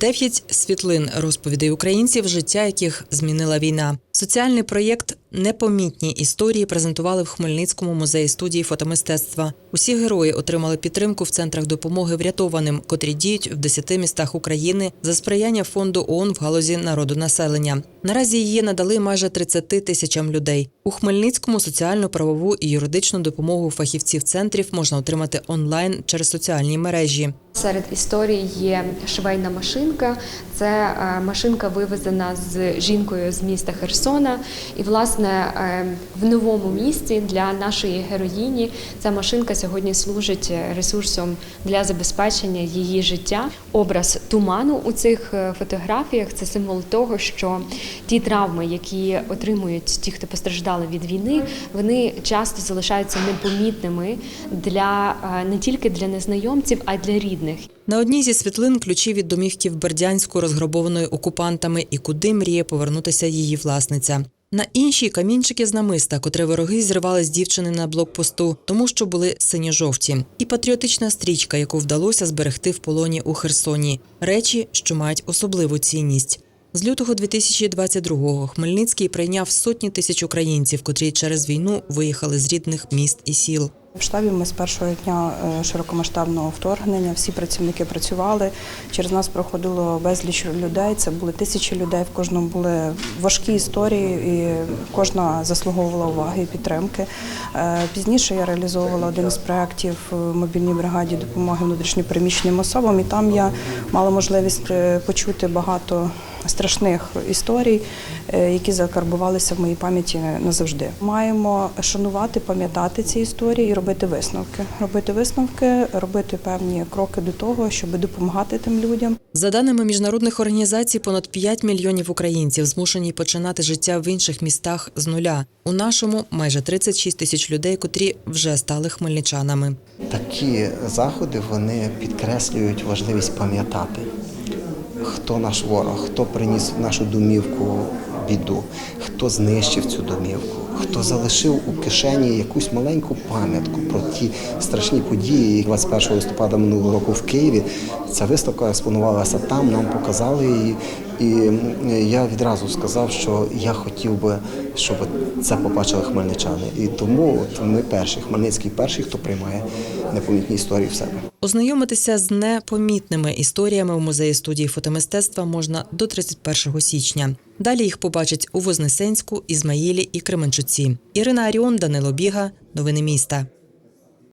Дев'ять світлин розповідей українців, життя яких змінила війна. Соціальний проєкт Непомітні історії презентували в Хмельницькому музеї студії фотомистецтва. Усі герої отримали підтримку в центрах допомоги врятованим, котрі діють в 10 містах України за сприяння фонду ООН в галузі народонаселення. Наразі її надали майже 30 тисячам людей. У Хмельницькому соціальну, правову і юридичну допомогу фахівців центрів можна отримати онлайн через соціальні мережі. Серед історій є швейна машинка. Це е, машинка вивезена з жінкою з міста Херсона. І, власне, е, в новому місті для нашої героїні ця машинка сьогодні служить ресурсом для забезпечення її життя. Образ туману у цих е, фотографіях це символ того, що ті травми, які отримують ті, хто постраждали від війни, вони часто залишаються непомітними для е, не тільки для незнайомців, а й для рідних. На одній зі світлин ключі від домівки в Бердянську, розграбованої окупантами, і куди мріє повернутися її власниця. На іншій камінчики з намиста, котре вороги зривали з дівчини на блокпосту, тому що були синьо-жовті, і патріотична стрічка, яку вдалося зберегти в полоні у Херсоні. Речі, що мають особливу цінність. З лютого 2022-го Хмельницький прийняв сотні тисяч українців, котрі через війну виїхали з рідних міст і сіл. В штабі ми з першого дня е, широкомасштабного вторгнення всі працівники працювали. Через нас проходило безліч людей. Це були тисячі людей. В кожному були важкі історії, і кожна заслуговувала уваги і підтримки. Е, Пізніше я реалізовувала один із проєктів мобільній бригаді допомоги внутрішньопереміщеним особам, і там я мала можливість е, почути багато страшних історій, е, які закарбувалися в моїй пам'яті назавжди. Маємо шанувати, пам'ятати ці історії і робити висновки. Робити висновки, робити певні кроки до того, щоб допомагати тим людям. За даними міжнародних організацій, понад 5 мільйонів українців змушені починати життя в інших містах з нуля. У нашому майже 36 тисяч людей, котрі вже стали хмельничанами. Такі заходи вони підкреслюють важливість пам'ятати, хто наш ворог, хто приніс в нашу домівку біду, хто знищив цю домівку, хто залишив у кишені якусь маленьку пам'ятку про ті страшні події. 21 листопада минулого року в Києві ця виставка експонувалася там, нам показали її. І я відразу сказав, що я хотів би, щоб це побачили хмельничани. І тому от ми перші, Хмельницький перший, хто приймає непомітні історії в себе. Ознайомитися з непомітними історіями в музеї студії фотомистецтва можна до 31 січня. Далі їх побачать у Вознесенську, Ізмаїлі і Кременчуці. Ірина Аріон, Данило Біга. Новини міста.